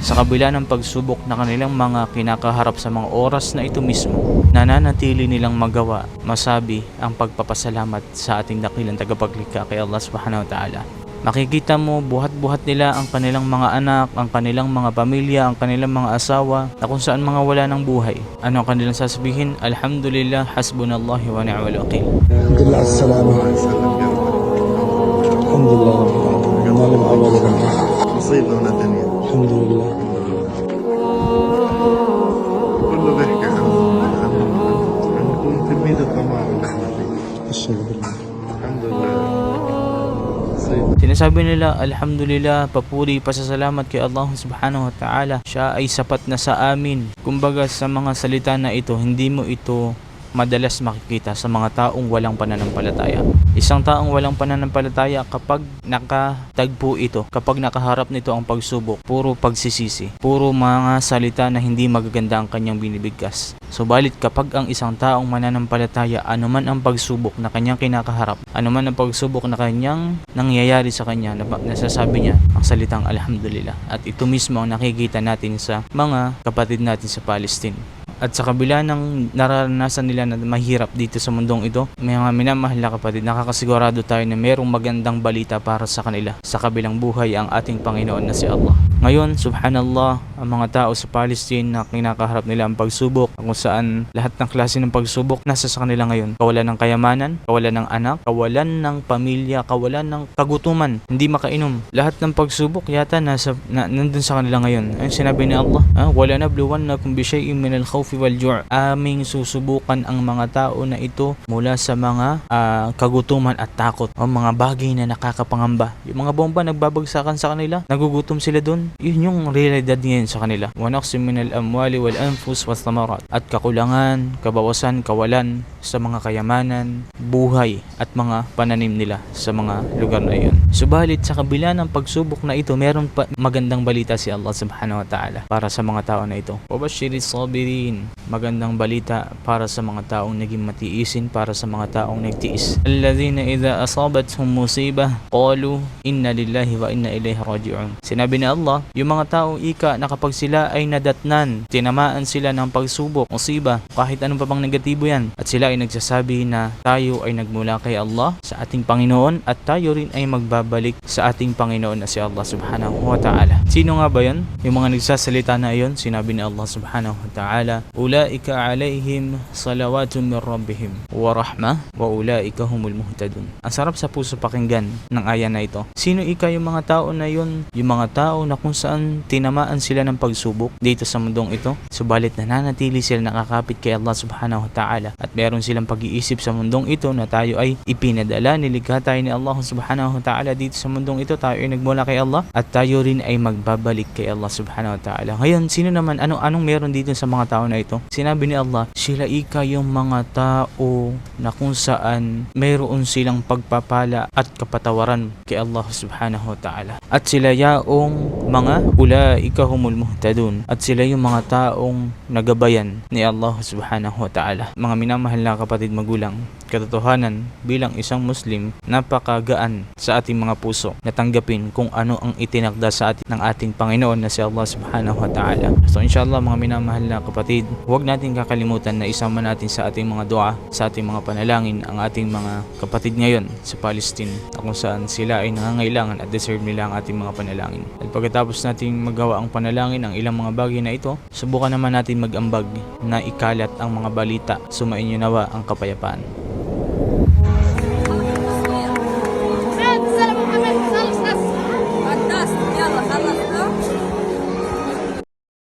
sa kabila ng pagsubok na kanilang mga kinakaharap sa mga oras na ito mismo, nananatili nilang magawa, masabi ang pagpapasalamat sa ating dakilang tagapaglikha kay Allah subhanahu wa ta'ala. Makikita mo buhat-buhat nila ang kanilang mga anak, ang kanilang mga pamilya, ang kanilang mga asawa na kung saan mga wala ng buhay. Ano ang kanilang sasabihin? Alhamdulillah, hasbunallah wa ni'mal wakil. Alhamdulillah, assalamu alaikum. Muslim. Sinasabi nila, Alhamdulillah, papuri, pasasalamat kay Allah subhanahu wa ta'ala. Siya ay sapat na sa amin. Kumbaga sa mga salita na ito, hindi mo ito madalas makikita sa mga taong walang pananampalataya. Isang taong walang pananampalataya kapag nakatagpo ito, kapag nakaharap nito ang pagsubok, puro pagsisisi, puro mga salita na hindi magaganda ang kanyang binibigkas. Subalit kapag ang isang taong mananampalataya, anuman ang pagsubok na kanyang kinakaharap, anuman ang pagsubok na kanyang nangyayari sa kanya, na, nasasabi niya ang salitang Alhamdulillah. At ito mismo ang nakikita natin sa mga kapatid natin sa Palestine. At sa kabila ng naranasan nila na mahirap dito sa mundong ito, may mga minamahal na kapatid, nakakasigurado tayo na mayroong magandang balita para sa kanila. Sa kabilang buhay ang ating Panginoon na si Allah. Ngayon, subhanallah, ang mga tao sa Palestine na kinakaharap nila ang pagsubok, kung saan lahat ng klase ng pagsubok nasa sa kanila ngayon. Kawalan ng kayamanan, kawalan ng anak, kawalan ng pamilya, kawalan ng kagutuman, hindi makainom. Lahat ng pagsubok yata nasa, na, nandun sa kanila ngayon. Ang sinabi ni Allah, ah, wala na bluwannakum bi shay'in min al-khawfi wal ju' Aming susubukan ang mga tao na ito mula sa mga ah, kagutuman at takot o mga bagay na nakakapangamba. Yung mga bomba nagbabagsakan sa kanila, nagugutom sila doon. Yun yung realidad ngayon sa kanila. Wa naqsim min al-amwali wal anfus was thamarat. At kakulangan, kabawasan, kawalan sa mga kayamanan, buhay at mga pananim nila sa mga lugar na iyon. Subalit sa kabila ng pagsubok na ito, meron pa magandang balita si Allah subhanahu wa ta'ala para sa mga tao na ito. Wabashiris sabirin. Magandang balita para sa mga taong naging matiisin, para sa mga taong nagtiis. Alladhina idha asabathum musibah, qalu inna lillahi wa inna ilayhi raji'un. Sinabi ni Allah, yung mga taong ika na kapag sila ay nadatnan, tinamaan sila ng pagsubok, musiba, kahit anong pa bang negatibo yan, at sila ay nagsasabi na tayo ay nagmula kay Allah sa ating Panginoon at tayo rin ay magbabalik sa ating Panginoon na si Allah subhanahu wa ta'ala. Sino nga ba yun? Yung mga nagsasalita na iyon, sinabi ni Allah subhanahu wa ta'ala, Ulaika alaihim salawatun min rabbihim wa rahmah wa ulaika humul muhtadun. Ang sarap sa puso pakinggan ng aya na ito. Sino ika yung mga tao na yun? Yung mga tao na kung saan tinamaan sila ng pagsubok dito sa mundong ito. Subalit nananatili sila nakakapit kay Allah subhanahu wa ta'ala at meron silang pag-iisip sa mundong ito na tayo ay ipinadala, nilikha tayo ni Allah subhanahu wa ta'ala dito sa mundong ito. Tayo ay nagmula kay Allah at tayo rin ay magbabalik kay Allah subhanahu wa ta'ala. Ngayon, sino naman, anong, anong meron dito sa mga tao na ito? Sinabi ni Allah, sila ika yung mga tao na kung saan mayroon silang pagpapala at kapatawaran kay Allah subhanahu wa ta'ala. At sila yaong mga ulaika humul muhtadun. At sila yung mga taong nagabayan ni Allah subhanahu wa ta'ala. Mga minamahal na kapatid magulang, katotohanan bilang isang Muslim, napakagaan sa ating mga puso na tanggapin kung ano ang itinakda sa atin ng ating Panginoon na si Allah subhanahu wa ta'ala. So inshallah mga minamahal na kapatid, huwag natin kakalimutan na isama natin sa ating mga dua, sa ating mga panalangin ang ating mga kapatid ngayon sa Palestine na kung saan sila ay nangangailangan at deserve nila ang ating mga panalangin. At pagkatapos natin magawa ang panalangin ang ilang mga bagay na ito, subukan naman natin mag-ambag na ikalat ang mga balita, sumainyo nawa ang kapayapaan.